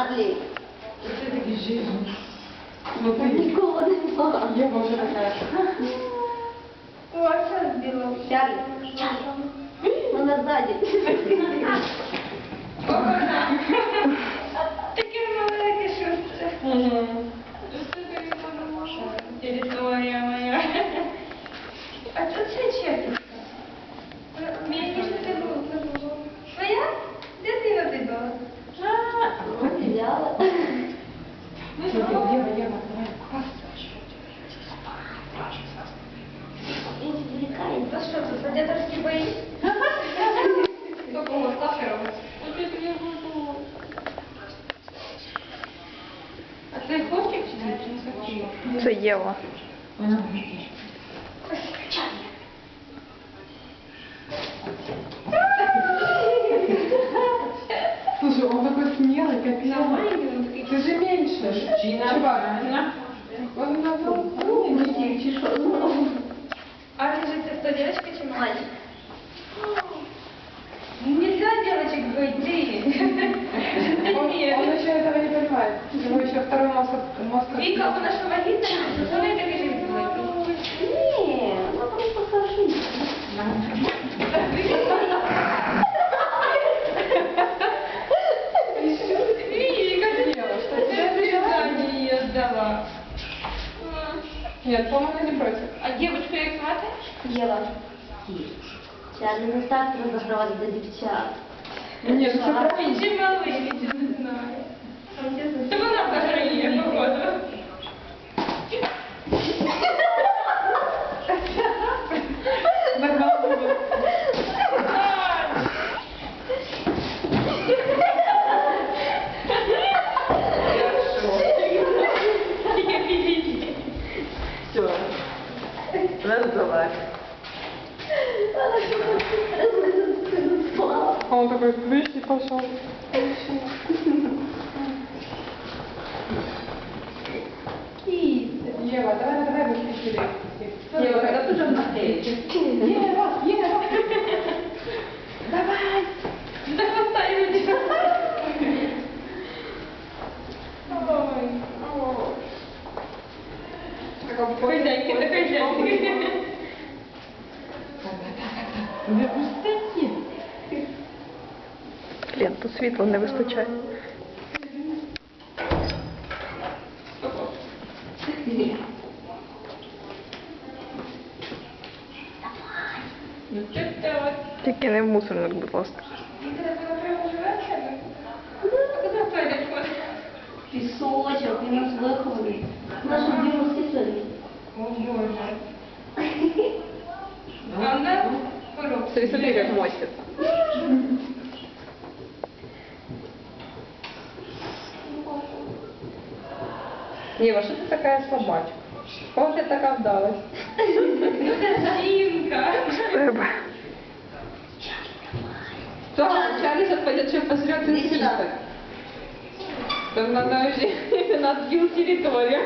Чарлі. Це такі жизнь. Ну ти Нікого нема. є вже така. О, а що зробила? Чарлі. Чарлі. Вона ззаді. Це Єва. Слушай, он такой смелый, капец. Ты же. Чувак, он на А ты же ты кто, девочка чи мальчик? Нельзя девочек быть, ты. Он, он еще этого не понимает. У него еще второй мозг. мозг Вика, у нас что вагитна? Что вы это говорите? Нет, по-моему, не против. А девочку як звати? Єва. Чарлі не так треба грати до дівчат. Нет, ну все правильно. Він же малий, він же не знає. Це вона Раздавай. А он такой, выйти пошел. Ева, давай, давай, быстрее. Ева, когда ты же быстрее? Ева, Ева. Давай. До хвоста його Ой. Как он Хозяйки, до хозяйки. Да пустите. Блін, тут світла не вистачає. Ну, це от. Тільки не в мусорник, будь ласка. Боже. Правда? Коробка. Смотри, как мостится. Ева, что ты такая слабачка? Кого ты так отдалась? Тебе. Что? Чарли сейчас пойдет, что посрет и список. Там надо уже, надо бил территорию.